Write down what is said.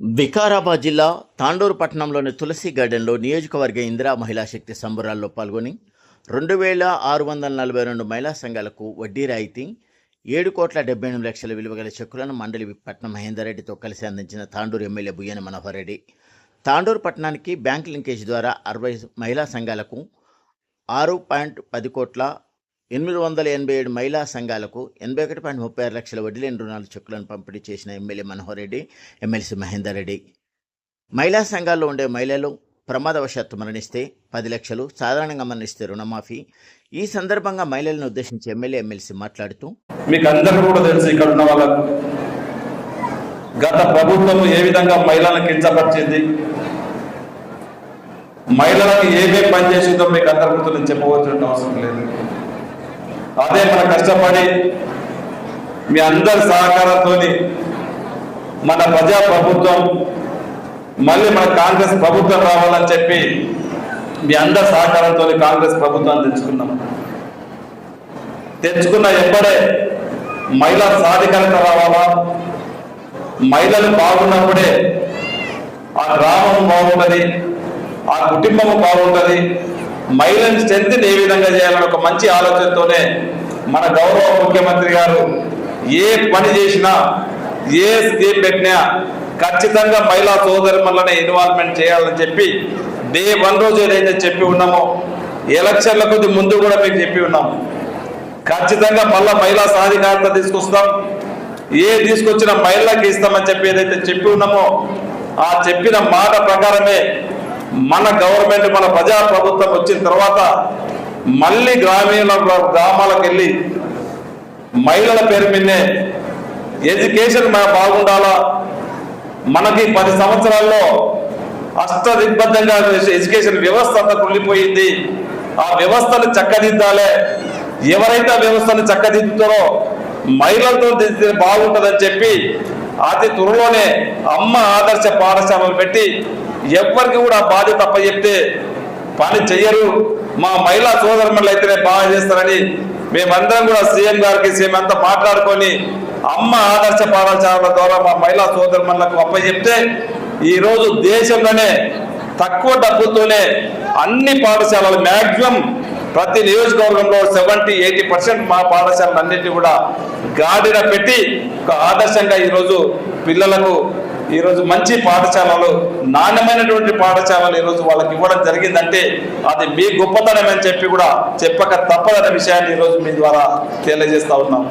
వికారాబాద్ జిల్లా తాండూరు పట్టణంలోని తులసి గార్డెన్లో నియోజకవర్గ ఇందిరా మహిళా శక్తి సంబరాల్లో పాల్గొని రెండు వేల ఆరు వందల నలభై రెండు మహిళా సంఘాలకు వడ్డీ రాయితీ ఏడు కోట్ల డెబ్బై ఎనిమిది లక్షల విలువ గల చెక్కులను మండలి పట్నం మహేందర్రెడ్డితో కలిసి అందించిన తాండూరు ఎమ్మెల్యే బుయ్యన మనోహర్ రెడ్డి. తాండూరు పట్టణానికి బ్యాంక్ లింకేజ్ ద్వారా అరవై మహిళా సంఘాలకు ఆరు పాయింట్ పది కోట్ల ఎనిమిది వందల ఎనభై ఏడు మహిళా సంఘాలకు ఎనభై ఒకటి పాయింట్ ముప్పై ఆరు లక్షల వడ్డీ లేని రుణాల చెక్కులను పంపిణీ చేసిన ఎమ్మెల్యే మనోహర్ రెడ్డి ఎమ్మెల్సీ మహేందర్ రెడ్డి. మహిళా సంఘాల్లో ఉండే మహిళలు ప్రమాదవశాత్తు మరణిస్తే పది లక్షలు సాధారణంగా మరణిస్తే రుణమాఫీ. ఈ సందర్భంగా మహిళలను ఉద్దేశించి ఎమ్మెల్యే ఎమ్మెల్సీ మాట్లాడుతూ మీకు అందరూ కూడా తెలుసు ఇక్కడ ఉన్న వాళ్ళకు గత ప్రభుత్వం ఏ విధంగా మహిళలను కించపరిచింది. మహిళలకు ఏమేమి పని చేసిందో మీకు అందరికీ నేను చెప్పవలసిన అవసరం లేదు. అదే మన కష్టపడి మీ అందరి సహకారంతో మన ప్రజా ప్రభుత్వం మళ్ళీ మన కాంగ్రెస్ ప్రభుత్వం రావాలని చెప్పి మీ అందరి సహకారంతో కాంగ్రెస్ ప్రభుత్వాన్ని తెచ్చుకున్నాం. తెచ్చుకున్న ఎప్పుడే మహిళా సాధికారత రావాలా? మహిళలు బాగున్నప్పుడే ఆ గ్రామం బాగుంటుంది ఆ కుటుంబం బాగుంటుంది మహిళల స్ట్రెంత్ ఏ విధంగా చేయాలని ఒక మంచి ఆలోచనతోనే మన గౌరవ ముఖ్యమంత్రి గారు ఏ పని చేసినా ఏ స్కీమ్ పెట్టినా ఖచ్చితంగా మహిళా సోదరుమల్ని ఇన్వాల్వ్మెంట్ చేయాలని చెప్పి డే వన్ రోజు ఏదైతే చెప్పి ఉన్నామో ఎలక్షన్ల కొద్ది ముందు కూడా మీకు చెప్పి ఉన్నాము ఖచ్చితంగా మళ్ళా మహిళా సాధికారత తీసుకొస్తాం. ఏ తీసుకొచ్చిన మహిళలకు ఇస్తామని చెప్పి ఏదైతే చెప్పి ఉన్నామో ఆ చెప్పిన మాట ప్రకారమే మన గవర్నమెంట్ మన ప్రజా ప్రభుత్వం వచ్చిన తర్వాత మళ్ళీ గ్రామీణ గ్రామాలకు వెళ్ళి మహిళల పేరు మీదే ఎడ్యుకేషన్ బాగుండాలా? మనకి పది సంవత్సరాల్లో అష్టదిగ్బద్ధంగా ఎడ్యుకేషన్ వ్యవస్థ అంతా కుళ్ళిపోయింది. ఆ వ్యవస్థను చక్కదిద్దాలే. ఎవరైతే ఆ వ్యవస్థను చక్కదిద్దుతారో మహిళలతో బాగుంటుందని చెప్పి అతి త్వరలోనే అమ్మ ఆదర్శ పాఠశాలలు పెట్టి ఎవ్వరికి కూడా బాధ్యత తప్ప చెప్తే పని చెయ్యరు. మా మహిళా సోదరులు అయితేనే బాగా చేస్తారని మేమందరం కూడా సీఎం గారికి సీఎం అంతా మాట్లాడుకొని అమ్మ ఆదర్శ పాఠశాలల ద్వారా మా మహిళా సోదరులకు అప్పచెప్తే ఈరోజు దేశంలోనే తక్కువ డబ్బుతోనే అన్ని పాఠశాలలు మ్యాక్సిమం ప్రతి నియోజకవర్గంలో సెవెంటీ ఎయిటీ పర్సెంట్ మా పాఠశాలలు అన్నింటినీ కూడా గాడిన పెట్టి ఒక ఆదర్శంగా ఈరోజు పిల్లలకు ఈరోజు మంచి పాఠశాలలు నాణ్యమైనటువంటి పాఠశాలలు ఈరోజు వాళ్ళకి ఇవ్వడం జరిగిందంటే అది మీ గొప్పతనం అని చెప్పి కూడా చెప్పక తప్పదనే విషయాన్ని ఈరోజు మీ ద్వారా తెలియజేస్తా ఉన్నాం.